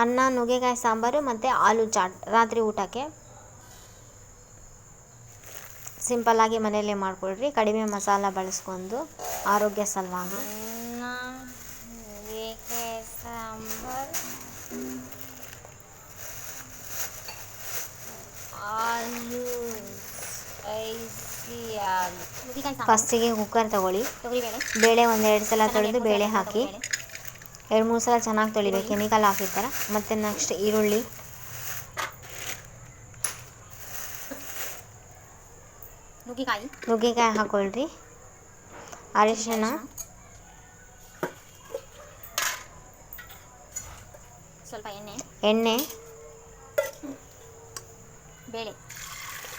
ಅನ್ನ ನುಗ್ಗೆಕಾಯಿ ಸಾಂಬಾರು ಮತ್ತು ಆಲೂ ಚಾಟ್. ರಾತ್ರಿ ಊಟಕ್ಕೆ ಸಿಂಪಲ್ಲಾಗಿ ಮನೆಯಲ್ಲೇ ಮಾಡಿಕೊಡ್ರಿ ಕಡಿಮೆ ಮಸಾಲ ಬಳಸ್ಕೊಂಡು ಆರೋಗ್ಯ ಸಲುವಾಗಿ. ಫಸ್ಟಿಗೆ ಕುಕ್ಕರ್ ತಗೊಳ್ಳಿ. ಬೇಳೆ. ಒಂದೆರಡು ಸಲ ತೊಳೆದು ಬೇಳೆ ಹಾಕಿ. ಎರಡು ಮೂರು ಸಲ ಚೆನ್ನಾಗಿ ತೊಳಿಬೇಕು ಕೆಮಿಕಲ್ ಹಾಕಿರ್ತಾರೆ. ಮತ್ತು ನೆಕ್ಸ್ಟ್ ಈರುಳ್ಳಿ. ನುಗ್ಗಿಕಾಯಿ. ನುಗ್ಗೆಕಾಯಿ ಹಾಕೊಳ್ರಿ. ಅರಿಶಿಣ. ಸ್ವಲ್ಪ ಎಣ್ಣೆ. ಎಣ್ಣೆ. ಬೇಳೆ.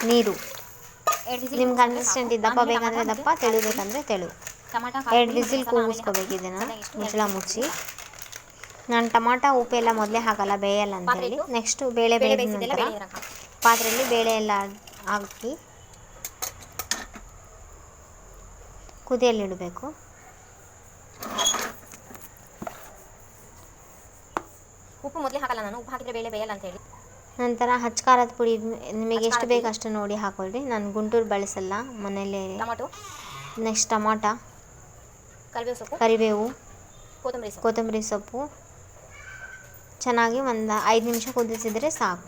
ನೀರು. ನಿಮ್ಗೆ ಕನ್ಸಿಸ್ಟೆಂಟ್ ದಪ್ಪ ಬೇಕಂದ್ರೆ ದಪ್ಪ ತೆಳು ಬೇಕಂದರೆ ತೆಳು. ಎರಡು ವಿಸಿಲ್ ಕೂಗಿಸ್ಕೋಬೇಕು ಇದನ್ನು. ಮುಚ್ಚಳ ಮುಚ್ಚಿ. ನಾನು ಟೊಮಾಟೊ ಉಪ್ಪು ಎಲ್ಲ ಮೊದಲೇ ಹಾಕಲ್ಲ ಬೇಯಲ್ಲ ಅಂತೇಳಿ ನೆಕ್ಸ್ಟು ಬೇಳೆ ಬೇಳೆ ಬೇಯಿದ ನಂತರ ಪಾತ್ರೆಯಲ್ಲಿ ಬೇಳೆ ಎಲ್ಲ ಹಾಕಿ ಕುದಿಯಲ್ಲಿಡಬೇಕು ಉಪ್ಪು ಮೊದಲೇ ಹಾಕಲ್ಲ ನಾನು ಉಪ್ಪು ಹಾಕಿದ್ರೆ ಬೇಳೆ ಬೇಯಲ್ಲ ಅಂತ ಹೇಳಿ ನಂತರ ಹಚ್ ಖಾರದ ಪುಡಿ ನಿಮಗೆ ಎಷ್ಟು ಬೇಕು ಅಷ್ಟು ನೋಡಿ ಹಾಕೊಳ್ಳಿ. ನಾನು ಗುಂಟೂರು ಬಳಸಲ್ಲ ಮನೇಲಿ ಟೊಮಾಟೊ. ನೆಕ್ಸ್ಟ್ ಟಮಾಟ ಕರಿಬೇವು ಸೊಪ್ಪು. ಕರಿಬೇವು ಕೊತ್ತಂಬರಿ ಸೊಪ್ಪು ಚೆನ್ನಾಗಿ ಒಂದು ಐದು ನಿಮಿಷ ಕುದಿಸಿದರೆ ಸಾಕು.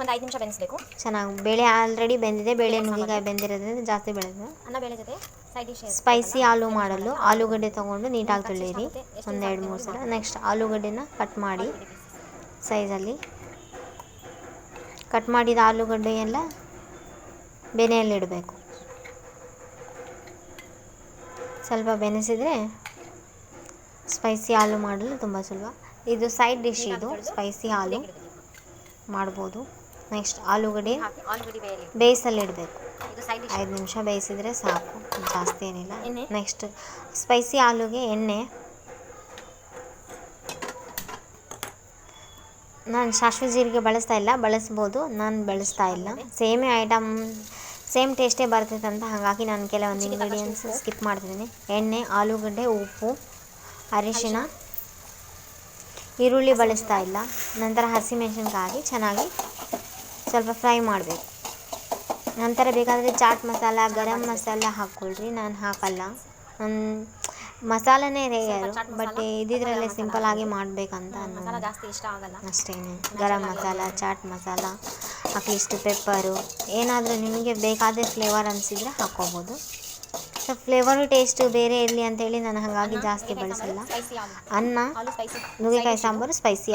ಒಂದು ಐದು ನಿಮಿಷ ಬೆಂದಿಸಬೇಕು ಚೆನ್ನಾಗಿ ಬೇಳೆ ಆಲ್ರೆಡಿ ಬೆಂದಿದೆ. ಬೇಳೆ ನುಗ್ಗಿಕಾಯಿ ಬೆಂದಿರೋದ್ರಿಂದ ಜಾಸ್ತಿ ಬೆಳೆದಿದೆ ಅನ್ನ ಬೇಳೆ ಜೊತೆ ಸೈಡ್ ಡಿಶ್ ಸ್ಪೈಸಿ ಆಲೂ ಮಾಡಲು. ಆಲೂಗಡ್ಡೆ ತೊಗೊಂಡು ನೀಟಾಗಿ ತೊಳೀರಿ ಒಂದು ಎರಡು ಮೂರು ಸಲ. ನೆಕ್ಸ್ಟ್ ಆಲೂಗಡ್ಡೆನ ಕಟ್ ಮಾಡಿ ಸೈಜಲ್ಲಿ ಕಟ್ ಮಾಡಿದ ಆಲೂಗಡ್ಡೆ ಎಲ್ಲ ಬೆನೆಯಲ್ಲಿಡಬೇಕು ಸ್ವಲ್ಪ ಬೆನೆಸಿದರೆ ಸ್ಪೈಸಿ ಆಲೂ ಮಾಡಲು ತುಂಬ ಸುಲಭ. ಇದು ಸೈಡ್ ಡಿಶ್ ಇದು ಸ್ಪೈಸಿ ಆಲೂ ಮಾಡ್ಬೋದು. ನೆಕ್ಸ್ಟ್ ಆಲೂಗಡ್ಡೆ. ಡಿಶ್ ಐದು ನಿಮಿಷ ಬೇಯಿಸಿದರೆ ಸಾಕು. ಜಾಸ್ತಿ ಏನಿಲ್ಲ. ನೆಕ್ಸ್ಟ್ ಸ್ಪೈಸಿ ಆಲೂಗೆ ಎಣ್ಣೆ. ನಾನು ಸಾಸಿವೆ ಜೀರಿಗೆ ಬಳಸ್ತಾ ಇಲ್ಲ. ಬಳಸ್ಬೋದು. ನಾನು ಬಳಸ್ತಾ ಇಲ್ಲ. ಸೇಮೇ ಐಟಮ್ ಸೇಮ್ ಟೇಸ್ಟೇ ಬರ್ತೈತೆ ಅಂತ ಹಾಗಾಗಿ ನಾನು ಕೆಲವೊಂದು ಇಂಗ್ರೀಡಿಯೆಂಟ್ಸ್ ಸ್ಕಿಪ್ ಮಾಡ್ತಿದ್ದೀನಿ. ಎಣ್ಣೆ ಆಲೂಗಡ್ಡೆ ಉಪ್ಪು ಅರಿಶಿಣ ಈರುಳ್ಳಿ ಬಳಸ್ತಾ ಇಲ್ಲ. ನಂತರ ಹಸಿಮೆಣಸಿನ್ಕಾಯಿ ಚೆನ್ನಾಗಿ ಸ್ವಲ್ಪ ಫ್ರೈ ಮಾಡಬೇಕು. ನಂತರ ಬೇಕಾದರೆ ಚಾಟ್ ಮಸಾಲ ಗರಂ ಮಸಾಲ ಹಾಕ್ಕೊಳ್ರಿ. ನಾನು ಹಾಕಲ್ಲ. ಮಸಾಲನೇ ರೇಯರು ಬಟ್ ಇದಿದ್ರಲ್ಲೇ ಮಸಾಲ ಸಿಂಪಲ್ ಆಗಿ ಮಾಡಬೇಕಂತ ಮಸಾಲ ಜಾಸ್ತಿ ಇಷ್ಟ ಆಗಲ್ಲ. ಅಷ್ಟೇನೆ. Garam masala chat masala at least pepper. ಏನಾದರೂ ನಿಮಗೆ ಬೇಕಾದ ಫ್ಲೇವರ್ ಅನಿಸಿದರೆ ಹಾಕ್ಕೋಬೋದು. ಸೊ ಫ್ಲೇವರು ಟೇಸ್ಟು ಬೇರೆ ಇರಲಿ ಅಂತೇಳಿ ನಾನು ಹಾಗಾಗಿ ಜಾಸ್ತಿ ಬಳಸಲ್ಲ. ಅನ್ನ ನುಗ್ಗೆಕಾಯಿ ಸಾಂಬಾರು ಸ್ಪೈಸಿ